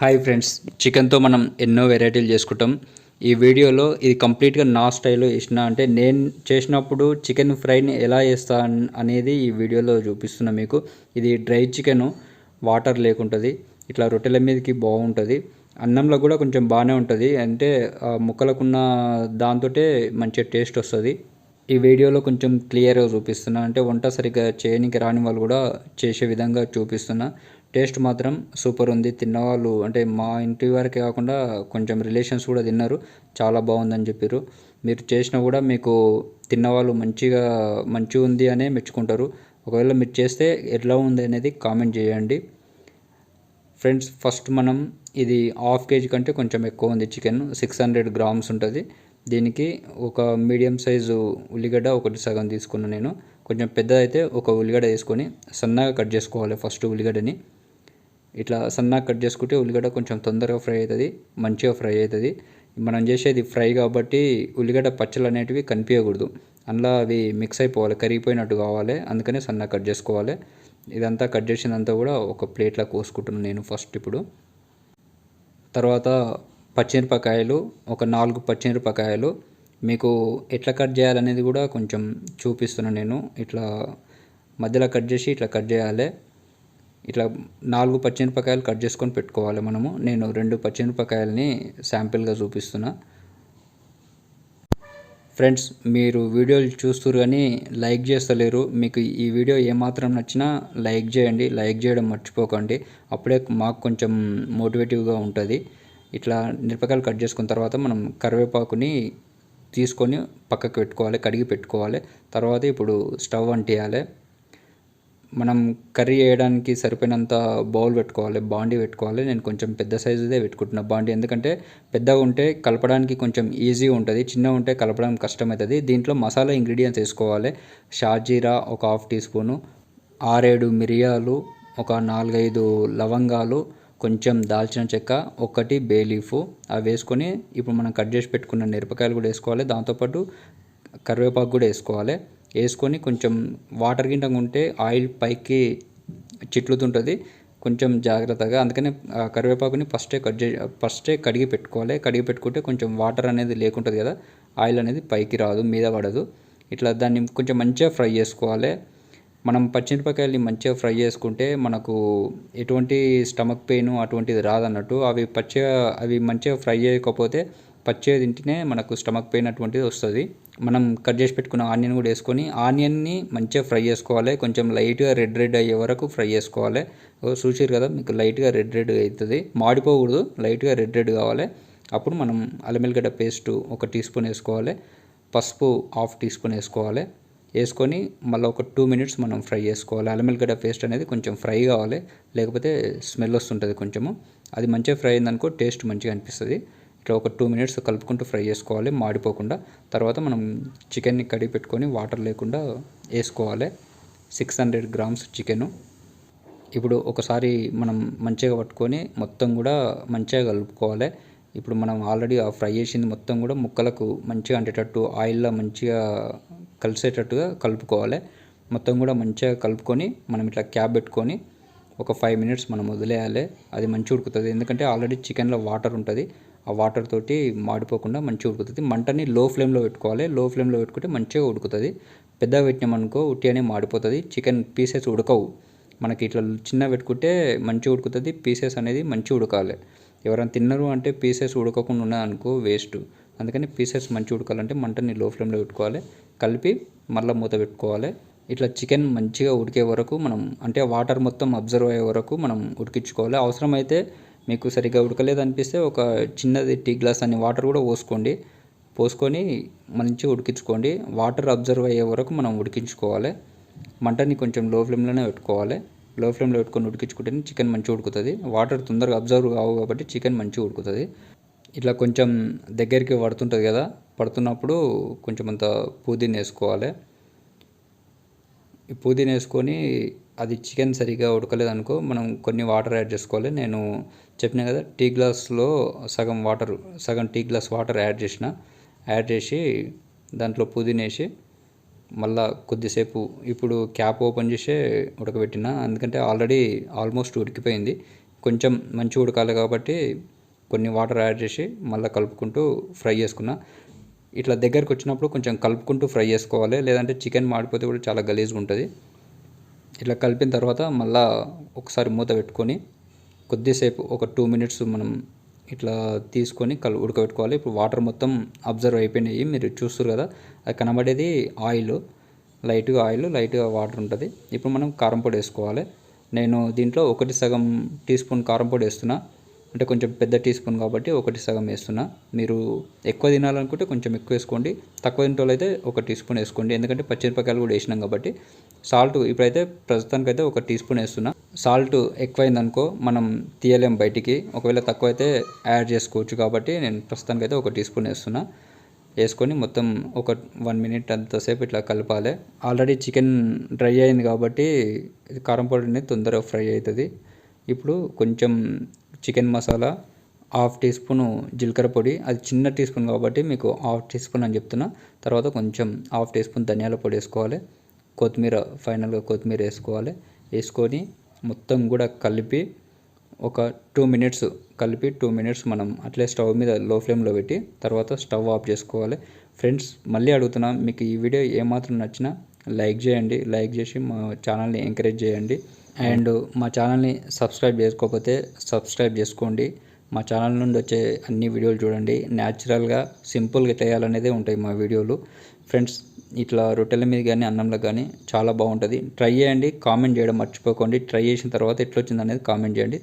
Hi friends చికెన్తో మనం ఎన్నో వెరైటీలు చేసుకుంటాం. ఈ వీడియోలో ఇది కంప్లీట్గా నా స్టైల్లో ఇచ్చిన అంటే నేను చేసినప్పుడు చికెన్ ఫ్రైని ఎలా చేస్తా అనేది ఈ వీడియోలో చూపిస్తున్నా మీకు. ఇది డ్రై చికెన్ వాటర్ లేకుంటుంది. ఇట్లా రొట్టెల మీదకి బాగుంటుంది. అన్నంలో కూడా కొంచెం బాగానే ఉంటుంది. అంటే ముక్కలకున్న దాంతో మంచిగా టేస్ట్ వస్తుంది. ఈ వీడియోలో కొంచెం క్లియర్గా చూపిస్తున్నా. అంటే వంట సరిగ్గా చేయనికి రాని వాళ్ళు కూడా చేసే విధంగా చూపిస్తున్నా. టేస్ట్ మాత్రం సూపర్ ఉంది. తిన్నవాళ్ళు అంటే మా ఇంటి వరకే కాకుండా కొంచెం రిలేషన్స్ కూడా తిన్నారు. చాలా బాగుందని చెప్పారు మీరు చేసినా కూడా మీకు తిన్నవాళ్ళు మంచిగా మంచిగా ఉంది అనే మెచ్చుకుంటారు. ఒకవేళ మీరు చేస్తే ఎట్లా ఉంది అనేది కామెంట్ చేయండి. ఫ్రెండ్స్ ఫస్ట్ మనం ఇది హాఫ్ కేజీ కంటే కొంచెం ఎక్కువ ఉంది చికెన్. సిక్స్ హండ్రెడ్ గ్రామ్స్ ఉంటుంది. దీనికి ఒక మీడియం సైజు ఉల్లిగడ్డ ఒకటి సగం తీసుకున్నాను నేను. కొంచెం పెద్దదైతే ఒక ఉల్లిగడ్డ తీసుకొని సన్నగా కట్ చేసుకోవాలి ఫస్ట్ ఉల్లిగడ్డని. ఇట్లా సన్నగా కట్ చేసుకుంటే ఉల్లిగడ్డ కొంచెం తొందరగా ఫ్రై అవుతుంది మంచిగా ఫ్రై అవుతుంది. మనం చేసేది ఫ్రై కాబట్టి ఉల్లిగడ్డ పచ్చలు అనేటివి కనిపించకూడదు. అందులో అవి మిక్స్ అయిపోవాలి కరిగిపోయినట్టు కావాలి. అందుకనే సన్నగా కట్ చేసుకోవాలి. ఇదంతా కట్ చేసినంతా కూడా ఒక ప్లేట్లో కోసుకుంటున్నాను నేను ఫస్ట్ ఇప్పుడు. తర్వాత పచ్చిమిరపకాయలు ఒక నాలుగు పచ్చిమిరపకాయలు. మీకు ఎట్లా కట్ చేయాలనేది కూడా కొంచెం చూపిస్తున్నాను నేను. ఇట్లా మధ్యలో కట్ చేసి ఇట్లా కట్ చేయాలి. ఇట్లా నాలుగు పచ్చిమిరపకాయలు కట్ చేసుకొని పెట్టుకోవాలి మనము. నేను రెండు పచ్చిమిరపకాయలని శాంపిల్గా చూపిస్తున్నా. ఫ్రెండ్స్ మీరు వీడియోలు చూస్తురు కానీ లైక్ చేస్తలేరు. మీకు ఈ వీడియో ఏమాత్రం నచ్చినా లైక్ చేయండి. లైక్ చేయడం మర్చిపోకండి. అప్పుడే మాకు కొంచెం మోటివేటివ్గా ఉంటుంది. ఇట్లా మిరపకాయలు కట్ చేసుకున్న తర్వాత మనం కరివేపాకుని తీసుకొని పక్కకు పెట్టుకోవాలి కడిగి పెట్టుకోవాలి. తర్వాత ఇప్పుడు స్టవ్ అంటియాలి. మనం కర్రీ వేయడానికి సరిపోయినంత బౌల్ పెట్టుకోవాలి బాండి పెట్టుకోవాలి. నేను కొంచెం పెద్ద సైజుదే పెట్టుకుంటున్నా బాండి. ఎందుకంటే పెద్దగా ఉంటే కలపడానికి కొంచెం ఈజీ ఉంటుంది చిన్నగా ఉంటే కలపడం కష్టమవుతుంది. దీంట్లో మసాలా ఇంగ్రీడియంట్స్ వేసుకోవాలి. షాజీరా ఒక హాఫ్ టీ స్పూను ఆరేడు మిరియాలు ఒక నాలుగైదు లవంగాలు కొంచెం దాల్చిన చెక్క ఒకటి బే లీఫ్. అవి వేసుకొని ఇప్పుడు మనం కట్ చేసి పెట్టుకున్న మిరపకాయలు కూడా వేసుకోవాలి. దాంతోపాటు కరివేపాకు కూడా వేసుకోవాలి. వేసుకొని కొంచెం వాటర్ గింటగా ఉంటే ఆయిల్ పైకి చిట్లుతుంటుంది. కొంచెం జాగ్రత్తగా అందుకని ఆ కరివేపాకుని ఫస్టే కట్ చే ఫస్టే కడిగి పెట్టుకోవాలి. కడిగి పెట్టుకుంటే కొంచెం వాటర్ అనేది లేకుంటుంది కదా ఆయిల్ అనేది పైకి రాదు మీద పడదు. ఇట్లా దాన్ని కొంచెం మంచిగా ఫ్రై చేసుకోవాలి. మనం పచ్చిమిరపకాయల్ని మంచిగా ఫ్రై చేసుకుంటే మనకు ఎటువంటి స్టమక్ పెయిన్ అటువంటిది రాదన్నట్టు. అవి పచ్చిగా అవి మంచిగా ఫ్రై చేయకపోతే పచ్చేది తింటేనే మనకు స్టమక్ పెయిన్ అటువంటిది వస్తుంది. మనం కట్ చేసి పెట్టుకున్న ఆనియన్ కూడా వేసుకొని ఆనియన్ని మంచిగా ఫ్రై చేసుకోవాలి. కొంచెం లైట్గా రెడ్ రెడ్ అయ్యే వరకు ఫ్రై చేసుకోవాలి. ఓ చూసారు కదా మీకు లైట్గా రెడ్ రెడ్ అవుతుంది మాడిపోకూడదు లైట్గా రెడ్ రెడ్ కావాలి. అప్పుడు మనం అల్లం వెల్లిగడ్డ పేస్ట్ ఒక టీ స్పూన్ వేసుకోవాలి. పసుపు హాఫ్ టీ స్పూన్ వేసుకోవాలి. వేసుకొని మళ్ళీ ఒక టూ మినిట్స్ మనం ఫ్రై చేసుకోవాలి. అల్లమెల్లిగడ్డ పేస్ట్ అనేది కొంచెం ఫ్రై కావాలి. లేకపోతే స్మెల్ వస్తుంటుంది కొంచెము. అది మంచిగా ఫ్రై అయిందనుకో టేస్ట్ మంచిగా అనిపిస్తుంది. ఇట్లా ఒక టూ మినిట్స్ కలుపుకుంటూ ఫ్రై చేసుకోవాలి మాడిపోకుండా. తర్వాత మనం చికెన్ని కడిగి పెట్టుకొని వాటర్ లేకుండా వేసుకోవాలి. Six hundred grams chicken. ఇప్పుడు ఒకసారి మనం మంచిగా పట్టుకొని మొత్తం కూడా మంచిగా కలుపుకోవాలి. ఇప్పుడు మనం ఆల్రెడీ ఆ ఫ్రై చేసింది మొత్తం కూడా ముక్కలకు మంచిగా అంటేటట్టు ఆయిల్లో మంచిగా కలిసేటట్టుగా కలుపుకోవాలి. మొత్తం కూడా మంచిగా కలుపుకొని మనం ఇట్లా క్యాప్ పెట్టుకొని ఒక ఫైవ్ మినిట్స్ మనం వదిలేయాలి. అది మంచిగా ఉడుకుతుంది. ఎందుకంటే ఆల్రెడీ చికెన్లో వాటర్ ఉంటుంది. ఆ వాటర్ తోటి మాడిపోకుండా మంచిగా ఉడుకుతుంది. మంటని లో ఫ్లేమ్లో పెట్టుకోవాలి లో ఫ్లేమ్లో పెట్టుకుంటే మంచిగా ఉడుకుతుంది. పెద్దగా పెట్టినామనుకో ఉట్టి అని మాడిపోతుంది. చికెన్ పీసెస్ ఉడకవు. మనకి ఇట్లా చిన్న పెట్టుకుంటే మంచిగా ఉడుకుతుంది. పీసెస్ అనేది మంచిగా ఉడకాలి. ఎవరైనా తిన్నారు అంటే పీసెస్ ఉడకకుండా ఉన్నదనుకో వేస్ట్ అందుకని పీసెస్ మంచిగా ఉడకాలంటే మంటని లో ఫ్లేమ్లో పెట్టుకోవాలి. కలిపి మళ్ళీ మూత పెట్టుకోవాలి. ఇట్లా చికెన్ మంచిగా ఉడికే వరకు మనం అంటే వాటర్ మొత్తం అబ్జర్వ్ అయ్యే వరకు మనం ఉడికించుకోవాలి. అవసరమైతే మీకు సరిగ్గా ఉడకలేదు అనిపిస్తే ఒక చిన్నది టీ గ్లాస్ అన్ని వాటర్ కూడా పోసుకోండి. పోసుకొని మంచిగా ఉడికించుకోండి. వాటర్ అబ్జర్వ్ అయ్యే వరకు మనం ఉడికించుకోవాలి. మంటని కొంచెం లో ఫ్లేమ్లోనే పెట్టుకోవాలి. లో ఫ్లేమ్లో పెట్టుకొని ఉడికించుకుంటేనే చికెన్ మంచిగా ఉడుకుతుంది. వాటర్ తొందరగా అబ్జర్వ్ కావు కాబట్టి చికెన్ మంచిగా ఉడుకుతుంది. ఇట్లా కొంచెం దగ్గరికి పడుతుంటుంది కదా పడుతున్నప్పుడు కొంచెం అంత పుదీనా వేసుకోవాలి. పుదీనా వేసుకొని అది చికెన్ సరిగా ఉడకలేదు అనుకో మనం కొన్ని వాటర్ యాడ్ చేసుకోవాలి. నేను చెప్పిన కదా టీ గ్లాస్లో సగం వాటర్ సగం టీ గ్లాస్ వాటర్ యాడ్ చేసిన. యాడ్ చేసి దాంట్లో పుదీనేసి మళ్ళా కొద్దిసేపు ఇప్పుడు క్యాప్ ఓపెన్ చేసే ఉడకబెట్టిన. ఎందుకంటే ఆల్రెడీ ఆల్మోస్ట్ ఉడికిపోయింది. కొంచెం మంచిగా ఉడకాలి కాబట్టి కొన్ని వాటర్ యాడ్ చేసి మళ్ళీ కలుపుకుంటూ ఫ్రై చేసుకున్నా. ఇట్లా దగ్గరికి వచ్చినప్పుడు కొంచెం కలుపుకుంటూ ఫ్రై చేసుకోవాలి. లేదంటే చికెన్ మాడిపోతే కూడా చాలా గలీజ్గా ఉంటుంది. ఇట్లా కలిపిన తర్వాత మళ్ళా ఒకసారి మూత పెట్టుకొని కొద్దిసేపు ఒక టూ మినిట్స్ మనం ఇట్లా తీసుకొని కలు ఉడకబెట్టుకోవాలి. ఇప్పుడు వాటర్ మొత్తం అబ్జర్వ్ అయిపోయినాయి. మీరు చూస్తారు కదా అది కనబడేది ఆయిల్. లైట్గా ఆయిల్ లైట్గా వాటర్ ఉంటుంది. ఇప్పుడు మనం కారం పొడి వేసుకోవాలి. నేను దీంట్లో ఒకటి సగం టీ స్పూన్ కారం పొడి వేస్తున్నా. అంటే కొంచెం పెద్ద టీ స్పూన్ కాబట్టి ఒకటి సగం వేస్తున్నా. మీరు ఎక్కువ తినాలనుకుంటే కొంచెం ఎక్కువ వేసుకోండి. తక్కువ తింటోళ్ళు అయితే ఒక టీ స్పూన్ వేసుకోండి. ఎందుకంటే పచ్చిమిరపకాయలు కూడా వేసినాం కాబట్టి సాల్ట్ ఇప్పుడైతే ప్రస్తుతానికైతే ఒక టీ స్పూన్ వేస్తున్నా. సాల్ట్ ఎక్కువైందనుకో మనం తీయలేం బయటికి. ఒకవేళ తక్కువ అయితే యాడ్ చేసుకోవచ్చు కాబట్టి నేను ప్రస్తుతానికైతే ఒక టీ స్పూన్ వేస్తున్నా. వేసుకొని మొత్తం ఒక వన్ మినిట్ అంతసేపు ఇట్లా కలపాలి. ఆల్రెడీ చికెన్ డ్రై అయింది కాబట్టి కారం పౌడర్ అనేది తొందరగా ఫ్రై అవుతుంది. ఇప్పుడు కొంచెం chicken masala half teaspoon జీలకర్ర పొడి అది చిన్న టీ స్పూన్ కాబట్టి మీకు హాఫ్ టీ స్పూన్ అని చెప్తున్నా. తర్వాత కొంచెం హాఫ్ టీ స్పూన్ ధనియాల పొడి వేసుకోవాలి. కొత్తిమీర ఫైనల్గా కొత్తిమీర వేసుకోవాలి. వేసుకొని మొత్తం కూడా కలిపి ఒక టూ మినిట్స్ కలిపి టూ మినిట్స్ మనం అట్లే స్టవ్ మీద లో ఫ్లేమ్లో పెట్టి తర్వాత స్టవ్ ఆఫ్ చేసుకోవాలి. ఫ్రెండ్స్ మళ్ళీ అడుగుతున్నా మీకు ఈ వీడియో ఏమాత్రం నచ్చినా లైక్ చేయండి. లైక్ చేసి మా ఛానల్ని ఎంకరేజ్ చేయండి. అండ్ మా ఛానల్ని సబ్స్క్రైబ్ చేసుకోకపోతే సబ్స్క్రైబ్ చేసుకోండి. మా ఛానల్ నుండి వచ్చే అన్ని వీడియోలు చూడండి. న్యాచురల్గా సింపుల్గా చేయాలనేదే ఉంటాయి మా వీడియోలు. ఫ్రెండ్స్ ఇట్లా రొట్టెల మీద కానీ అన్నంలో కానీ చాలా బాగుంటుంది. ట్రై చేయండి కామెంట్ చేయడం మర్చిపోకండి. ట్రై చేసిన తర్వాత ఎట్లా వచ్చింది అనేది కామెంట్ చేయండి.